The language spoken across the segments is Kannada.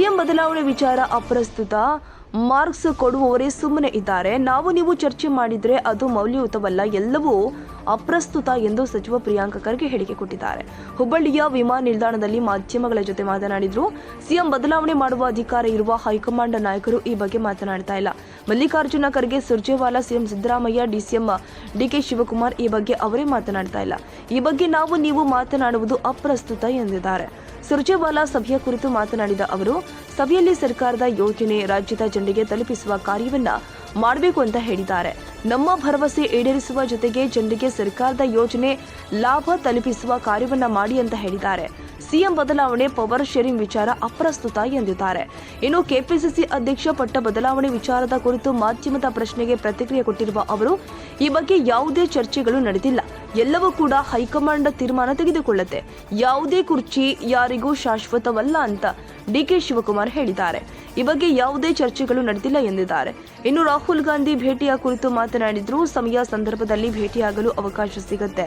ಸಿಎಂ ಬದಲಾವಣೆ ವಿಚಾರ ಅಪ್ರಸ್ತುತ. ಮಾರ್ಕ್ಸ್ ಕೊಡುವವರೇ ಸುಮ್ಮನೆ ಇದ್ದಾರೆ. ನಾವು ನೀವು ಚರ್ಚೆ ಮಾಡಿದರೆ ಅದು ಮೌಲ್ಯಯುತವಲ್ಲ, ಎಲ್ಲವೂ ಅಪ್ರಸ್ತುತ ಎಂದು ಸಚಿವ ಪ್ರಿಯಾಂಕ ಖರ್ಗೆ ಹೇಳಿಕೆ ಕೊಟ್ಟಿದ್ದಾರೆ. ಹುಬ್ಬಳ್ಳಿಯ ವಿಮಾನ ನಿಲ್ದಾಣದಲ್ಲಿ ಮಾಧ್ಯಮಗಳ ಜೊತೆ ಮಾತನಾಡಿದ್ರು. ಸಿಎಂ ಬದಲಾವಣೆ ಮಾಡುವ ಅಧಿಕಾರ ಇರುವ ಹೈಕಮಾಂಡ್ ನಾಯಕರು ಈ ಬಗ್ಗೆ ಮಾತನಾಡ್ತಾ ಇಲ್ಲ. Mallikarjuna Kharge, Surjewala, CM Siddaramaiah, DCM DK Shivakumar ಈ ಬಗ್ಗೆ ಅವರೇ ಮಾತನಾಡ್ತಾ ಇಲ್ಲ. ಈ ಬಗ್ಗೆ ನಾವು ನೀವು ಮಾತನಾಡುವುದು ಅಪ್ರಸ್ತುತ ಎಂದಿದ್ದಾರೆ. ಸುರ್ಜೇವಾಲಾ ಸಭೆಯ ಕುರಿತು ಮಾತನಾಡಿದ ಅವರು ಸಭೆಯಲ್ಲಿ ಸರ್ಕಾರದ ಯೋಜನೆ ರಾಜ್ಯದ ಜನರಿಗೆ ತಲುಪಿಸುವ ಕಾರ್ಯವನ್ನ ಮಾಡಬೇಕು ಅಂತ ಹೇಳಿದ್ದಾರೆ. ನಮ್ಮ ಭರವಸೆ ಈಡೇರಿಸುವ ಜೊತೆಗೆ ಜನರಿಗೆ ಸರ್ಕಾರದ ಯೋಜನೆ ಲಾಭ ತಲುಪಿಸುವ ಕಾರ್ಯವನ್ನ ಮಾಡಿ ಅಂತ ಹೇಳಿದ್ದಾರೆ. ಸಿಎಂ ಬದಲಾವಣೆ, ಪವರ್ ಶೇರಿಂಗ್ ವಿಚಾರ ಅಪ್ರಸ್ತುತ ಎಂದಿದ್ದಾರೆ. ಇನ್ನು ಕೆಪಿಸಿಸಿ ಅಧ್ಯಕ್ಷ ಪಟ್ಟ ಬದಲಾವಣೆ ವಿಚಾರದ ಕುರಿತು ಮಾಧ್ಯಮದ ಪ್ರಶ್ನೆಗೆ ಪ್ರತಿಕ್ರಿಯೆ ಕೊಟ್ಟಿರುವ ಅವರು, ಈ ಬಗ್ಗೆ ಯಾವುದೇ ಚರ್ಚೆಗಳು ನಡೆದಿಲ್ಲ. ಎಲ್ಲವೂ ಕೂಡ ಹೈಕಮಾಂಡ್ ತೀರ್ಮಾನ ತೆಗೆದುಕೊಳ್ಳುತ್ತೆ. ಯಾವುದೇ ಕುರ್ಚಿ ಯಾರಿಗೂ ಶಾಶ್ವತವಲ್ಲ ಅಂತ ಡಿಕೆ ಶಿವಕುಮಾರ್ ಹೇಳಿದ್ದಾರೆ. ಈ ಬಗ್ಗೆ ಯಾವುದೇ ಚರ್ಚೆಗಳು ನಡೆದಿಲ್ಲ ಎಂದಿದ್ದಾರೆ. ಇನ್ನು ರಾಹುಲ್ ಗಾಂಧಿ ಭೇಟಿಯ ಕುರಿತು ಮಾತನಾಡಿದ್ರು. ಸಮಯ ಸಂದರ್ಭದಲ್ಲಿ ಭೇಟಿಯಾಗಲು ಅವಕಾಶ ಸಿಗುತ್ತೆ.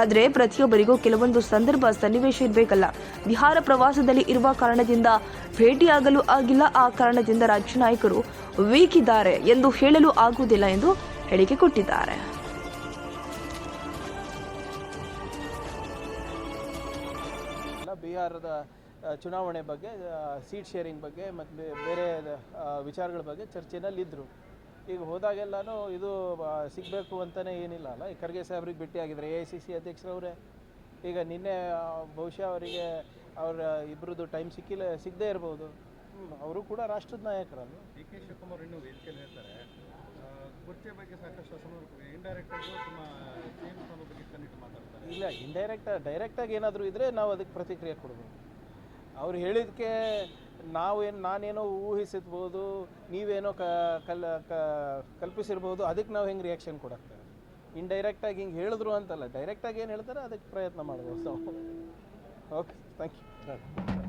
ಆದರೆ ಪ್ರತಿಯೊಬ್ಬರಿಗೂ ಕೆಲವೊಂದು ಸಂದರ್ಭ ಸನ್ನಿವೇಶ ಇರಬೇಕಲ್ಲ. ಬಿಹಾರ ಪ್ರವಾಸದಲ್ಲಿ ಇರುವ ಕಾರಣದಿಂದ ಭೇಟಿಯಾಗಲು ಆಗಿಲ್ಲ. ಆ ಕಾರಣದಿಂದ ರಾಜ್ಯ ನಾಯಕರು ವೀಕ್ ಇದ್ದಾರೆ ಎಂದು ಹೇಳಲು ಆಗುವುದಿಲ್ಲ ಎಂದು ಹೇಳಿಕೆ ಕೊಟ್ಟಿದ್ದಾರೆ. ಬಿಹಾರದ ಚುನಾವಣೆ ಬಗ್ಗೆ ಸೀಟ್ ಶೇರಿಂಗ್ ಬಗ್ಗೆ ಮತ್ತು ಬೇರೆ ವಿಚಾರಗಳ ಬಗ್ಗೆ ಚರ್ಚೆನಲ್ಲಿದ್ದರು ಈಗ ಹೋದಾಗೆಲ್ಲನೂ ಇದು ಸಿಗಬೇಕು ಅಂತಲೇ ಏನಿಲ್ಲ ಅಲ್ಲ. ಈ ಖರ್ಗೆ ಸಾಹೇಬ್ರಿಗೆ ಭೇಟಿಯಾಗಿದ್ದಾರೆ ಎ ಐ ಸಿ ಸಿ ಅಧ್ಯಕ್ಷರವರೇ. ಈಗ ನಿನ್ನೆ ಬಹುಶಃ ಅವರಿಗೆ ಅವರ ಇಬ್ಬರದ್ದು ಟೈಮ್ ಸಿಕ್ಕಿಲ್ಲ ಸಿಗದೇ ಇರ್ಬೋದು. ಅವರು ಕೂಡ ರಾಷ್ಟ್ರದ ನಾಯಕರಲ್ಲ ಡಿ ಕೆ ಶಿವಕುಮಾರ್ ಇನ್ನೂ ವೇದಿಕೆಯಲ್ಲಿ ಹೇಳ್ತಾರೆ. ಕುರ್ಚಿಯ ಬಗ್ಗೆ ಸಾಕಷ್ಟು ಇಂಡೈರೆಕ್ಟ್ ಆಗಿ ನಿಮ್ಮ ಚೇಂಜ್ ಬಗ್ಗೆ ಮಾತಾಡ್ತಾರೆ. ಇಲ್ಲ ಇಂಡೈರೆಕ್ಟ್ ಡೈರೆಕ್ಟಾಗಿ ಏನಾದರೂ ಇದ್ದರೆ ನಾವು ಅದಕ್ಕೆ ಪ್ರತಿಕ್ರಿಯೆ ಕೊಡ್ಬೋದು. ಅವ್ರು ಹೇಳಿದ್ದಕ್ಕೆ ನಾವೇನು ನಾನೇನೋ ಊಹಿಸಿರ್ಬೋದು ನೀವೇನೋ ಕ ಕಲ್ ಕಲ್ಪಿಸಿರ್ಬೋದು, ಅದಕ್ಕೆ ನಾವು ಹೆಂಗೆ ರಿಯಾಕ್ಷನ್ ಕೊಡಕ್ಕೆ ಇಂಡೈರೆಕ್ಟಾಗಿ ಹಿಂಗೆ ಹೇಳಿದ್ರು ಅಂತಲ್ಲ ಡೈರೆಕ್ಟಾಗಿ ಏನು ಹೇಳ್ತಾರೆ, ಅದಕ್ಕೆ ಪ್ರಯತ್ನ ಮಾಡ್ಬೋದು. ನಾವು ಓಕೆ ಥ್ಯಾಂಕ್ ಯು